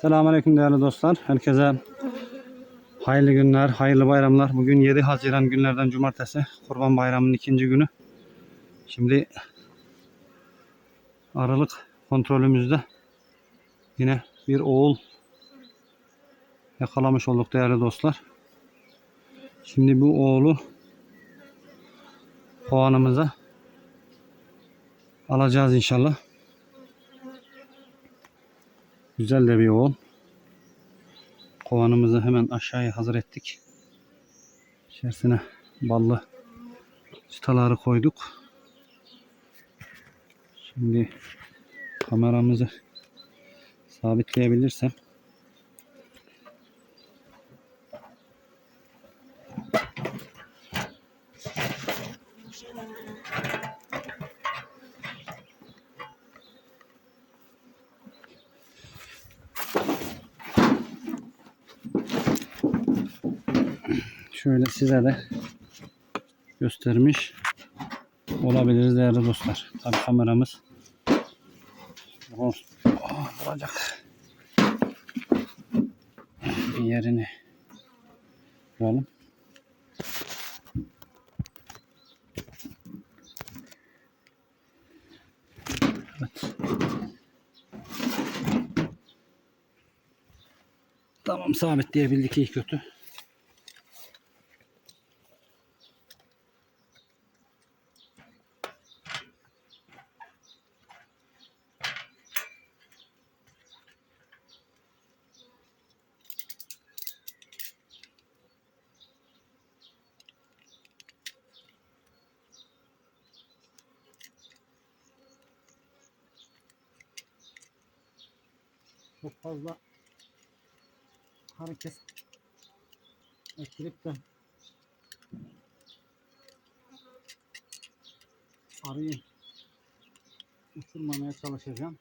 Selamünaleyküm değerli dostlar. Herkese hayırlı günler, hayırlı bayramlar. Bugün 7 Haziran günlerden cumartesi. Kurban Bayramı'nın ikinci günü. Şimdi Aralık kontrolümüzde yine bir oğul yakalamış olduk değerli dostlar. Şimdi bu oğlu kovanımıza alacağız inşallah. Güzel de bir oğul. Kovanımızı hemen aşağıya hazır ettik. İçerisine ballı çıtaları koyduk. Şimdi kameramızı sabitleyebilirsem şöyle size de göstermiş olabiliriz değerli dostlar. Tabi kameramız Aa, duracak. Bir yerini bulalım. Evet. Tamam sabitleyebildik iyi kötü. Çok fazla hareket ettirip de arıyı uçurmamaya çalışacağım.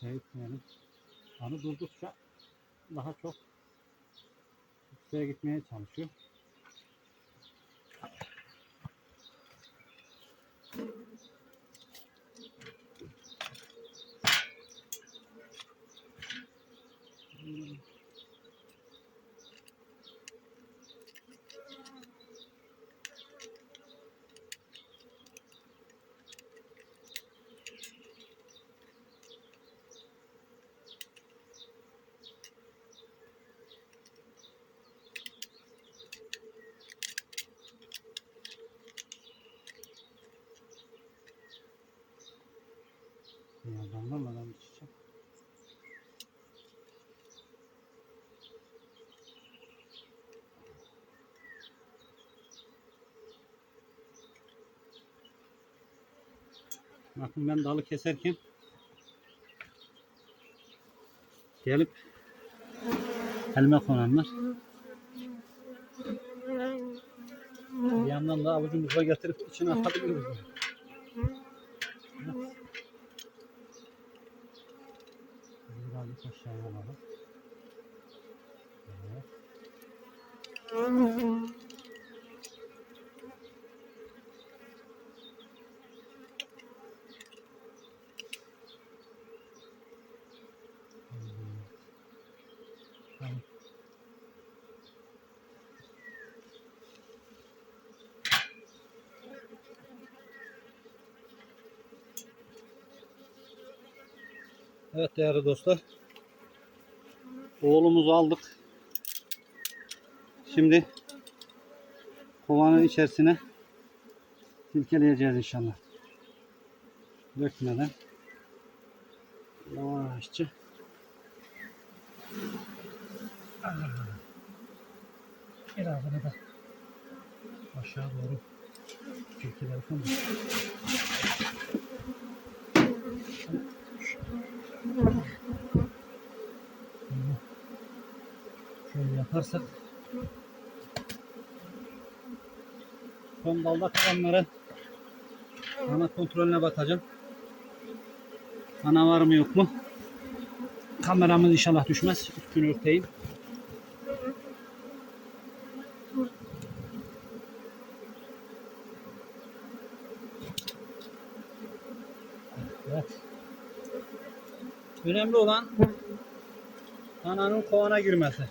Şey etmeyelim. Arı durdukça daha çok yükseğe gitmeye çalışıyor. Bakın ben dalı keserken gelip elime konanlar. Bir yandan da avucumuza getirip içine atabiliyoruz. Evet. Birazcık aşağıya alalım. Evet. Evet değerli dostlar. Oğlumuzu aldık. Şimdi kovanın içerisine silkeleyeceğiz inşallah. Dökmeden. Yavaşça. Biraz da aşağı doğru falan. Şöyle yaparsak son dalda kalanları ana kontrolüne bakacağım. Ana var mı yok mu? Kameramız inşallah düşmez. Üstünü örteyim. Önemli olan ananın kovana girmesi.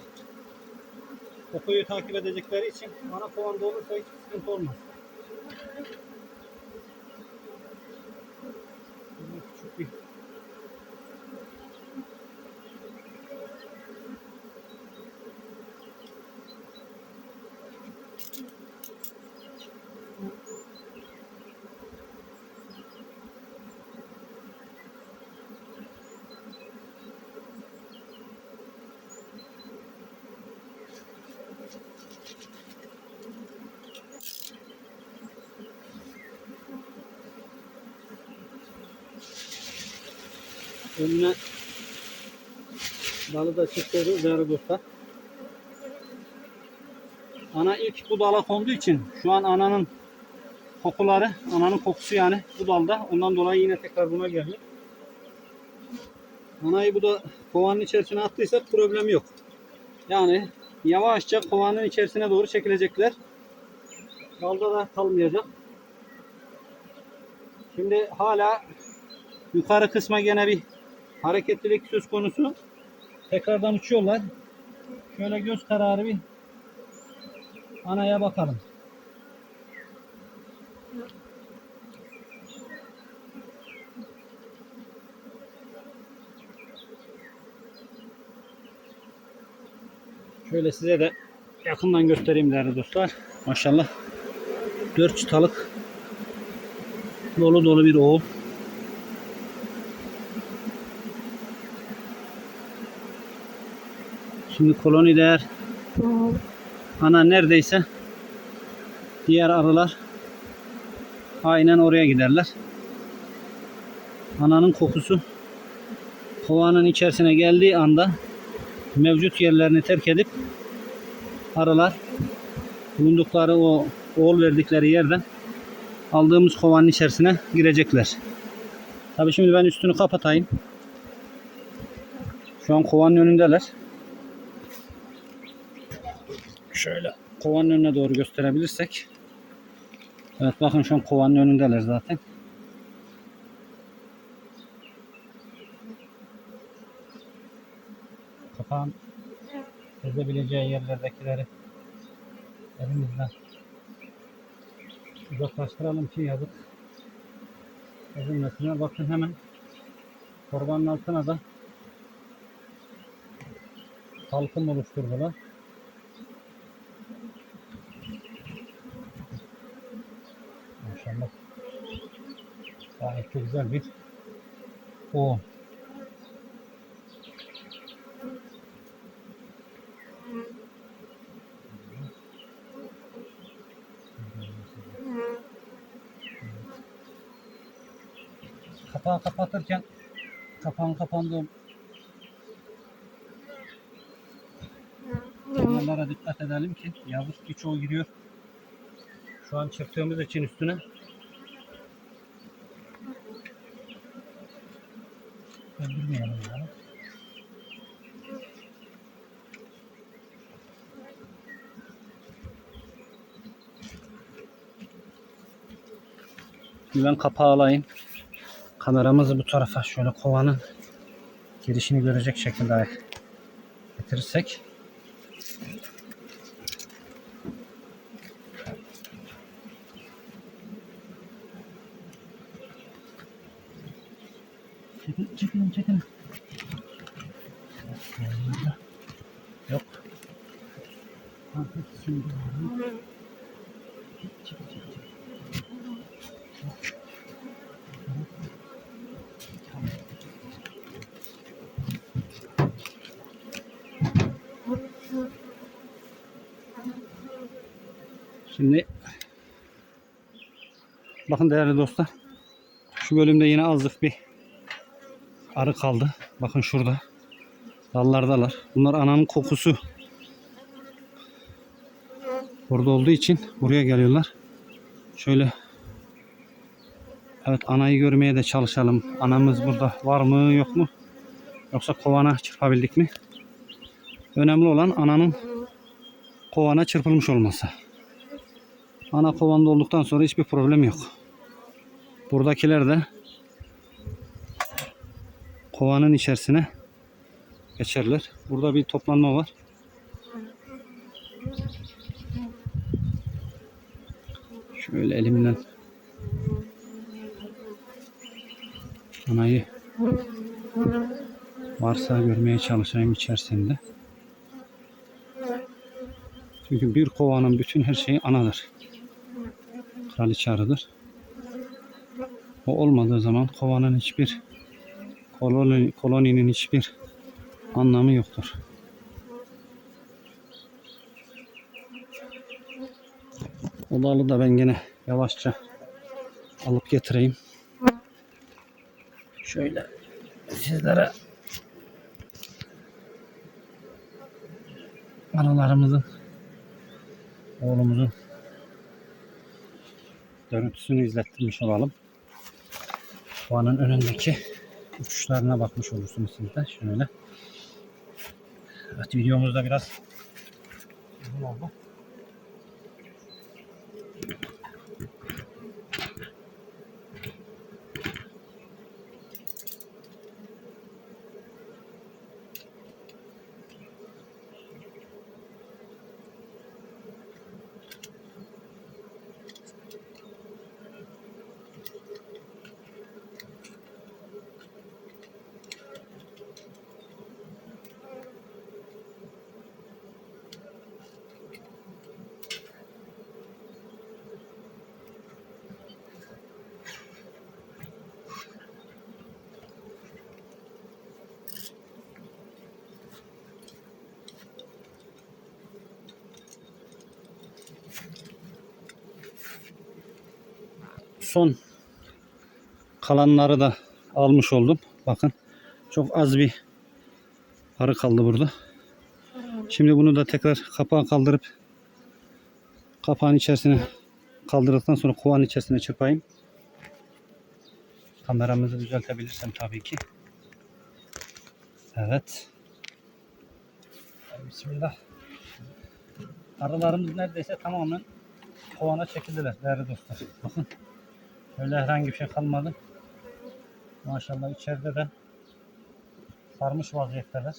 Kokuyu takip edecekleri için ana kovanda olursa hiç sıkıntı olmaz. Şimdi küçük bir önüne dalı da çıktırdı Zaragoza. Ana ilk bu dala konduğu için şu an ananın kokuları, ananın kokusu yani bu dalda. Ondan dolayı yine tekrar buna geldi. Anayı bu da kovanın içerisine attıysak problem yok. Yani yavaşça kovanın içerisine doğru çekilecekler. Dalda da kalmayacak. Şimdi hala yukarı kısma gene bir hareketlilik söz konusu. Tekrardan uçuyorlar. Şöyle göz kararı bir anaya bakalım. Şöyle size de yakından göstereyim değerli dostlar. Maşallah. 4 çıtalık dolu dolu bir oğul. Şimdi koloniler ana neredeyse diğer arılar aynen oraya giderler. Ananın kokusu kovanın içerisine geldiği anda mevcut yerlerini terk edip arılar bulundukları o oğul verdikleri yerden aldığımız kovanın içerisine girecekler. Tabii şimdi ben üstünü kapatayım. Şu an kovanın önündeler. Şöyle kovanın önüne doğru gösterebilirsek. Evet bakın şu an kovanın önündeler zaten. Kapağın ezebileceği yerlerdekileri elimizden uzaklaştıralım ki yazık ezilmesine. Bakın hemen torbanın altına da salkım oluşturdular. Maşallah. De güzel bir o. Kapağı kapatırken kapağın kapandığı kenarlara dikkat edelim ki yavuz birçoğu giriyor. Şu an çırptığımız için üstüne öldürmeyelim. Şimdi ben kapağı alayım. Kameramızı bu tarafa şöyle kovanın girişini görecek şekilde getirirsek. Çekil, çekilin, çekilin. Yok. Şimdi. Şimdi Bakın değerli dostlar. Şu bölümde yine azlık bir arı kaldı. Bakın şurada. Dallardalar. Bunlar ananın kokusu. Burada olduğu için buraya geliyorlar. Şöyle Evet anayı görmeye de çalışalım. Anamız burada var mı yok mu? Yoksa kovana çırpabildik mi? Önemli olan ananın kovana çırpılmış olması. Ana kovanda olduktan sonra hiçbir problem yok. Buradakiler de kovanın içerisine geçerler. Burada bir toplanma var. Şöyle elimden anayı varsa görmeye çalışayım içerisinde. Çünkü bir kovanın bütün her şeyi anadır. Kraliçe arıdır. O olmadığı zaman kovanın hiçbir koloni, koloninin hiçbir anlamı yoktur. O dalı da ben gene yavaşça alıp getireyim. Şöyle sizlere analarımızın oğlumuzun görüntüsünü izlettirmiş olalım. Kovanın önündeki uçuşlarına bakmış olursunuz siz de şöyle. Evet videomuzda biraz uzun oldu. Son kalanları da almış oldum. Bakın çok az bir arı kaldı burada. Şimdi bunu da tekrar kapağı kaldırıp kapağın içerisine kaldırdıktan sonra kovanın içerisine çırpayım. Kameramızı düzeltebilirsem tabii ki. Evet. Bismillah. Arılarımız neredeyse tamamen kovana çekildiler değerli dostlar. Bakın. Öyle herhangi bir şey kalmadı. Maşallah içeride de sarmış vaziyetteler.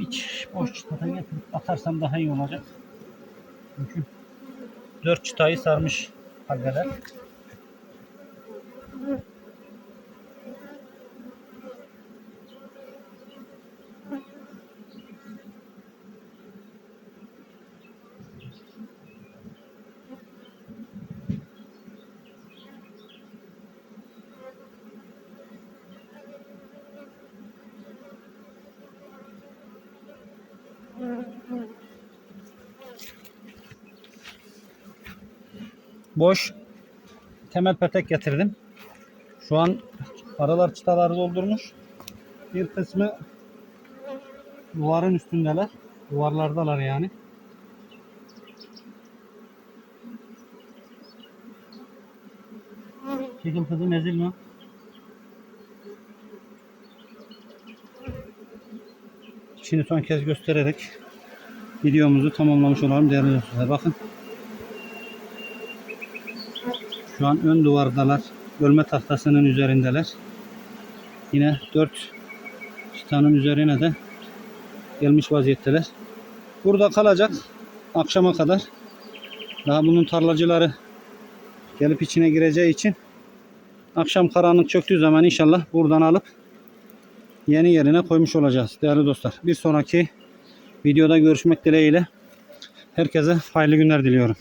İç boş çıtada getirip atarsam daha iyi olacak. Çünkü dört çıtayı sarmış haldeler. Boş temel petek getirdim. Şu an aralar çıtaları doldurmuş. Bir kısmı duvarın üstündeler. Duvarlardalar yani. Çekil kızım ezilme. Şimdi son kez göstererek videomuzu tamamlamış olalım değerli dostlar. Bakın. Şu an ön duvardalar. Bölme tahtasının üzerindeler. Yine 4 çıtanın üzerine de gelmiş vaziyetteler. Burada kalacak akşama kadar. Daha bunun tarlacıları gelip içine gireceği için akşam karanlık çöktüğü zaman inşallah buradan alıp yeni yerine koymuş olacağız değerli dostlar. Bir sonraki videoda görüşmek dileğiyle herkese hayırlı günler diliyorum.